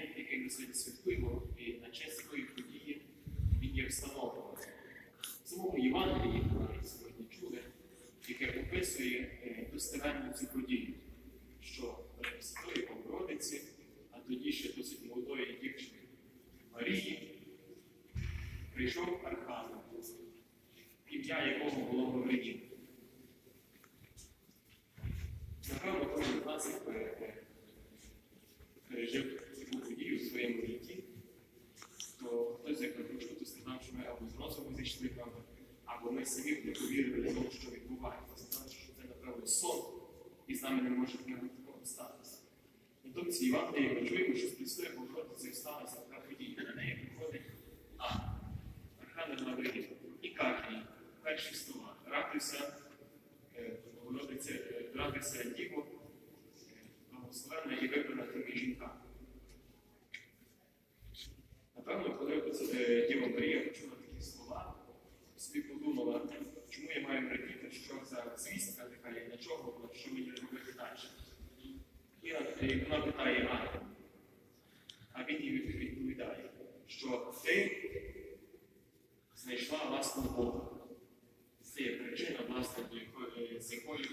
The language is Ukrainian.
день, який ми сьогодні святкуємо, і на честь якої події він є встановлений. В самому Євангелії, ми сьогодні чули, яке описує е, достеменно цю подію, що Пресвятої Богородиці, а тоді ще досить молодої дівчини Марії, прийшов архангел, ім'я якого було Гавриїл. Напевно, кожен з нас як пере- пережив цю подію в своєму житті, то хтось як наприклад, хто сказав, що ми або з розуму зійшли, або ми самі не повірили в тому, що відбувається. Сказали, що це, напевно, сон, і з нами не може такого статися. Тому ці Євангелії ми чуємо, що з Пресвятою Богородицею сталася така подія. На неї приходить а, Архангел Гавриїл і каже перші слова. Радуйся, е, Богородиця, е, радуйся, Діво, е, благословенна і вибрана Діва Марія почула такі слова, собі подумала, чому я маю радіти, що за звістка така є, для чого що мені робити далі. І е, вона питає Ангела, а він їй відповідає, що ти знайшла власну Бога. Це є причина, власне, якої- з якою